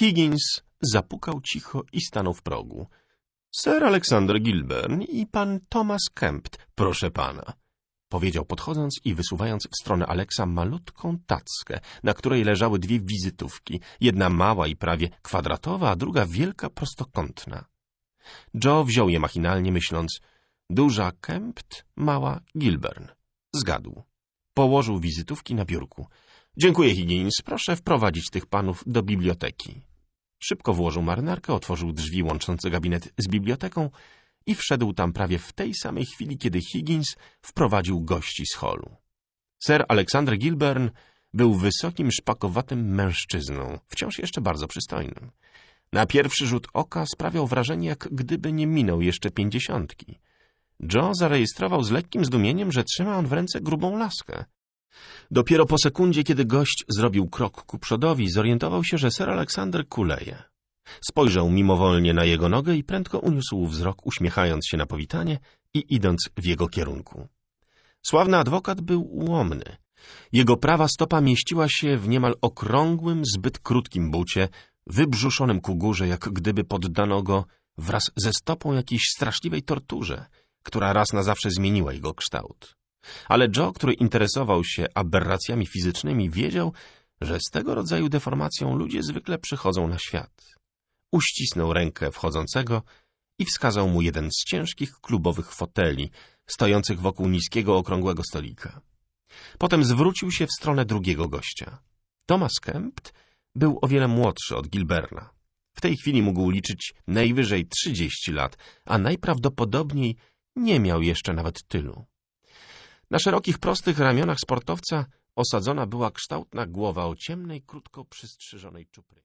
Higgins zapukał cicho i stanął w progu. Sir Alexander Gilbern i pan Thomas Kempt, proszę pana. Powiedział podchodząc i wysuwając w stronę Aleksa malutką tackę, na której leżały dwie wizytówki, jedna mała i prawie kwadratowa, a druga wielka prostokątna. Joe wziął je machinalnie, myśląc, duża Kempt, mała Gilbern. Zgadł. Położył wizytówki na biurku. Dziękuję, Higgins. Proszę wprowadzić tych panów do biblioteki. Szybko włożył marynarkę, otworzył drzwi łączące gabinet z biblioteką i wszedł tam prawie w tej samej chwili, kiedy Higgins wprowadził gości z holu. Sir Alexander Gilbern był wysokim, szpakowatym mężczyzną, wciąż jeszcze bardzo przystojnym. Na pierwszy rzut oka sprawiał wrażenie, jak gdyby nie minął jeszcze pięćdziesiątki. Joe zarejestrował z lekkim zdumieniem, że trzyma on w ręce grubą laskę. Dopiero po sekundzie, kiedy gość zrobił krok ku przodowi, zorientował się, że Sir Aleksander kuleje. Spojrzał mimowolnie na jego nogę i prędko uniósł wzrok, uśmiechając się na powitanie i idąc w jego kierunku. Sławny adwokat był ułomny. Jego prawa stopa mieściła się w niemal okrągłym, zbyt krótkim bucie, wybrzuszonym ku górze, jak gdyby poddano go wraz ze stopą jakiejś straszliwej torturze, która raz na zawsze zmieniła jego kształt. Ale Joe, który interesował się aberracjami fizycznymi, wiedział, że z tego rodzaju deformacją ludzie zwykle przychodzą na świat. Uścisnął rękę wchodzącego i wskazał mu jeden z ciężkich klubowych foteli, stojących wokół niskiego, okrągłego stolika. Potem zwrócił się w stronę drugiego gościa. Thomas Kempt był o wiele młodszy od Gilberna. W tej chwili mógł liczyć najwyżej trzydzieści lat, a najprawdopodobniej nie miał jeszcze nawet tylu. Na szerokich, prostych ramionach sportowca osadzona była kształtna głowa o ciemnej, krótko przystrzyżonej czupry.